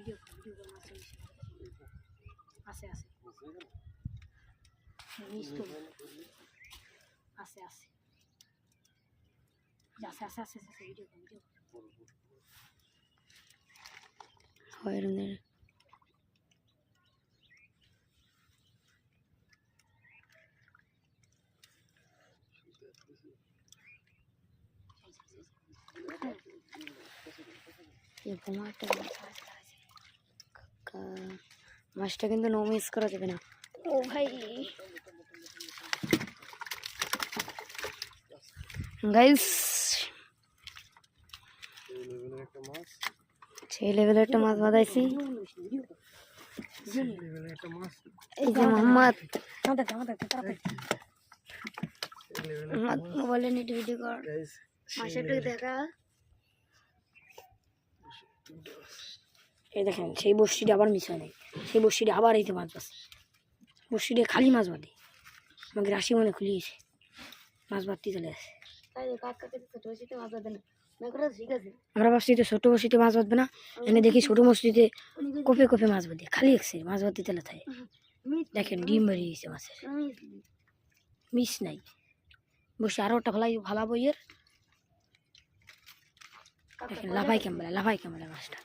Video video করে মাছ চলছে আছে আছে মিস তো আছে আছে আছে আছে আছে আছে ভিডিও করে ভিডিও হয় এরম ধরে। এরকম একটা মাছ মাছটা কিন্তু নো মিস করা যাবে না। ও ভাই। গাইস সেই লেভেলের একটা মাছ বাঁধাইছি। লেভেলের এই যে মোহাম্মদ। আমাদের আমাদের তাড়াতাড়ি লেভেলের মোহাম্মদ মোবাইলে নেট ভিডিও কর দেখা। এই দেখেন সেই বর্ষিটা আবার মিস হয় নাই। সেই বর্ষিটা আবার এইতে মাছ বাঁচে বর্ষিটা খালি মাছ বাঁধে আমাকে রাশি মনে খুলিয়েছে। মাছ বাঁধতে চলে আসে। আমরা ভাবছি তো ছোটো বসিতে মাছ বাঁধবে না এনে দেখি ছোটো মসজিদে কোপে কোপে মাছ বাঁধে। খালি একসে মাছ বাঁধতে চলে থাকে। দেখেন ডিম বেরিয়ে গেছে মাছের। মিস নাই। বসে আরও একটা ভালাই ভালা বইয়ের। দেখেন লাফাই কেমন লাফাই কেমন মাছটা।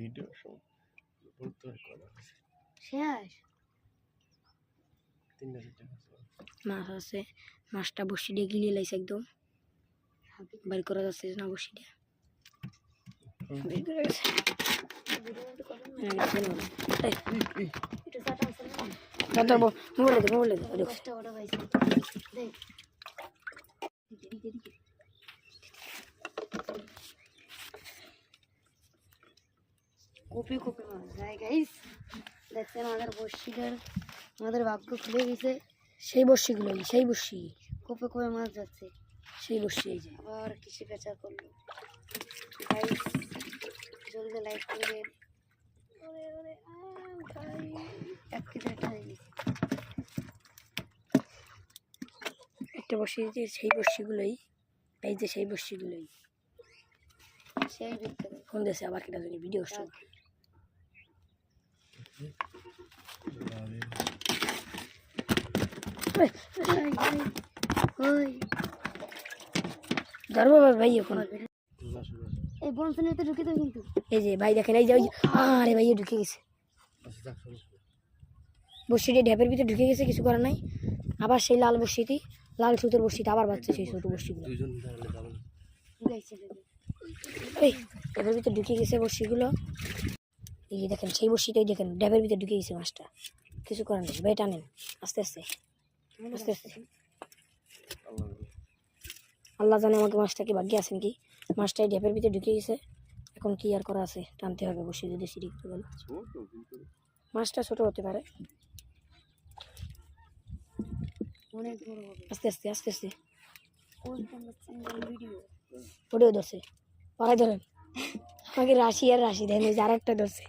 ভিডিও করা আছে শেষ? তিনটা মাছ আছে মাছটা বসি দিয়ে গিলিয়ে লাইছে একদম। বাড়ি করা যাচ্ছে না বসি দিয়ে। করে গেছে। হ্যাঁ, গেছে না। এই, একটু চাটা আছে না ধর, ধর, বল, মোবাইলে দে মোবাইলে দে ওই দেখো। কষ্ট ওটা পাইছি দেখ দিকে দিকে দিকে কপি কপি মাছ যাই গাইস দেখছেন আমাদের বর্ষিটার আমাদের ভাগ্য খুলে গেছে। সেই বর্ষিগুলোই সেই বর্ষি কোপে কোপে মাছ যাচ্ছে। সেই বর্ষি এই যে। আবার কৃষি পেঁচা করল। গাইস জলদি লাইক এক কেজি একটা হয়ে গেছে। একটা বর্ষি যে সেই বর্ষিগুলোই এই যে সেই বর্ষিগুলোই সেই বিখ্যাত ফোন দিয়েছে আবার কেটা জানি ভিডিও ওই ধরবো ভাই ভাই এখন। এই বনসনে তো ঢুকে তো কিন্তু। এই যে ভাই দেখেন এই যে আরে ভাই ঢুকে গেছে। ঢেপের ভিতরে ঢুকে গেছে কিছু করার নাই। আবার সেই লাল বর্ষিটি লাল সুতোর বর্ষিতে আবার বাচ্চা সেই ছোটো এই ড্যাবের ভিতরে ঢুকে গেছে বর্ষিগুলো এই দেখেন সেই বর্ষিটাই দেখেন ড্যাবের ভিতরে ঢুকে গেছে মাছটা। কিছু করার নেই ভাই টানেন আস্তে আস্তে আস্তে আস্তে। আল্লাহ জানে আমাকে মাছটা কি ভাগ্যে আছে নাকি। মাছটাই ড্যাপের ভিতরে ঢুকে গেছে এখন কি আর করা আছে টানতে হবে বসে যদি সিঁড়ি একটু গেলে মাছটা ছোট হতে পারে। আস্তে আস্তে আস্তে আস্তে। ওটাও ধরছে। পাড়ায় ধরেন। আমাকে রাশি আর রাশি দেন ওই যে আর একটা ধরছে।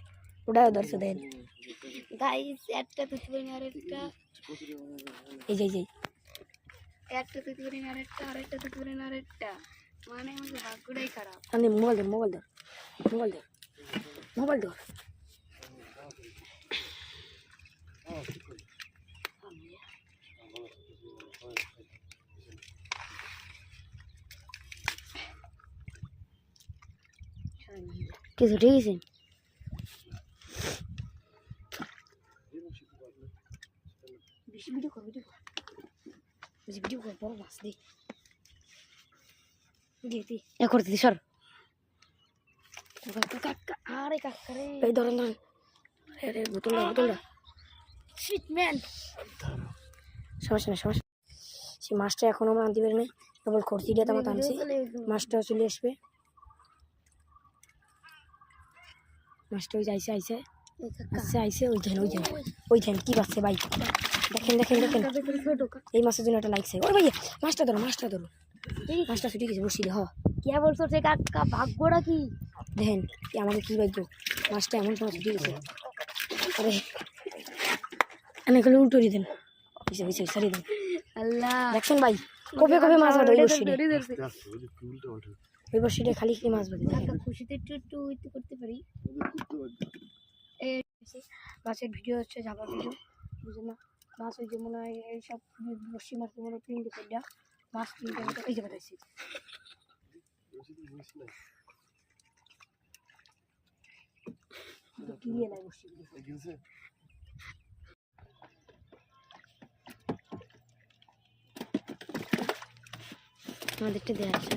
ওটাও ধরছে দেন গাইস একটা তো তুলে আর একটা এই যে এই যে একটা তো তুলে আর একটা আরেকটা তো তুলে আর একটা মানে আমাদের ভাগ্যটাই খারাপ আনে মোবাইল ধর মোবাইল ধর মোবাইল ধর মোবাইল ধর কিছু ঠিক আছে বেশি ভিডিও কর ভিডিও কর বেশি ভিডিও কর বড় মাছ দে দে দে এ করতে দি সর কাকা কাকা আরে কাকা রে এই ধরেন ধরেন আরে শিট ম্যান সমস্যা নেই সমস্যা নেই। সেই মাছটা এখনও আমরা আনতে পারি না কেবল খরচিটা তো আমরা মাছটা চলে আসবে মাছটা ওই যে আইসে আইসে আইসে ওই ধ্যান ওই ধ্যান ওই ধ্যান কি পাচ্ছে ভাই দেখেন দেখেন দেখেন এই মাছের জন্য একটা লাগছে ওই ভাই মাছটা ধরো মাছটা ধরো মাছটা ছুটি গেছে বসি হ কে বলছো সে কাকা ভাগ্যটা কি দেখেন কি আমাকে কি ভাগ্য মাছটা এমন সময় ছুটি গেছে আরে আমি এখানে উল্টো দিয়ে দেন হয়েছে হয়েছে সারি দেন আল্লাহ দেখছেন ভাই কবে কবে মাছ ওই ওই খালি মাছ খুশিতে একটু একটু করতে পারি মাছের ভিডিও হচ্ছে ঝাপা ভিডিও বুঝলেন না? মাছ ওই যে মনে হয় এইসব বসি মাছ মনে হয় পিন্ডি করে মাছ কিনতে মতো এই যে নেয় বর্ষি আমাদেরটা দেওয়া আছে।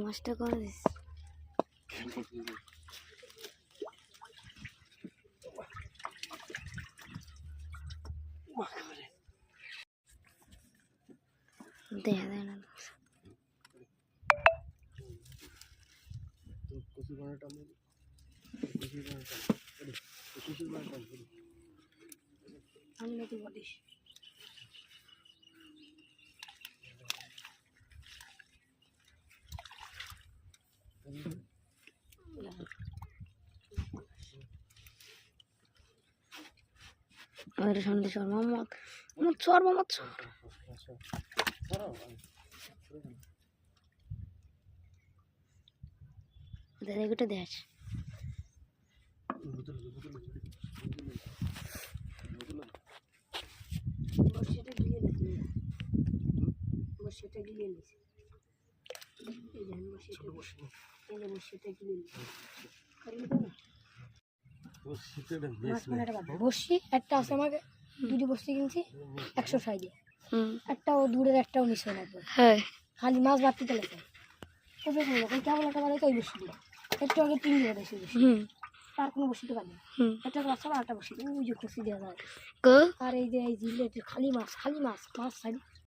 কো মাছটা করে দিস দেখা যায় না তো কচি বানাটা আমি কচি বানাটা কচি বানাটা আমি নাকি বলিস আমাদের সামনে সর মোহাম্মদ মোহাম্মদ বর্ষাটা গিলিয়ে নিয়েছি বর্ষাটা গিলিয়ে নিয়েছি এই যে আমি মারাটা বাদ বসছি একটা আছে আমাকে দুটি বসছি কিনছি একশো সাইডে একটাও দূরের একটাও নিচে লাগবে হ্যাঁ। খালি মাছ বাড়তি তেলে তবে কোনো রকম কেমন একটা বাড়াই ওই বসি দিল একটু আগে তিন দিয়ে বেশি বসি। তার কোনো বসিতে পারি একটা বাচ্চা আর একটা বসি। ওই যে খুশি দেওয়া যায় আর এই যে এই জিলে খালি মাছ খালি মাছ মাছ সাইড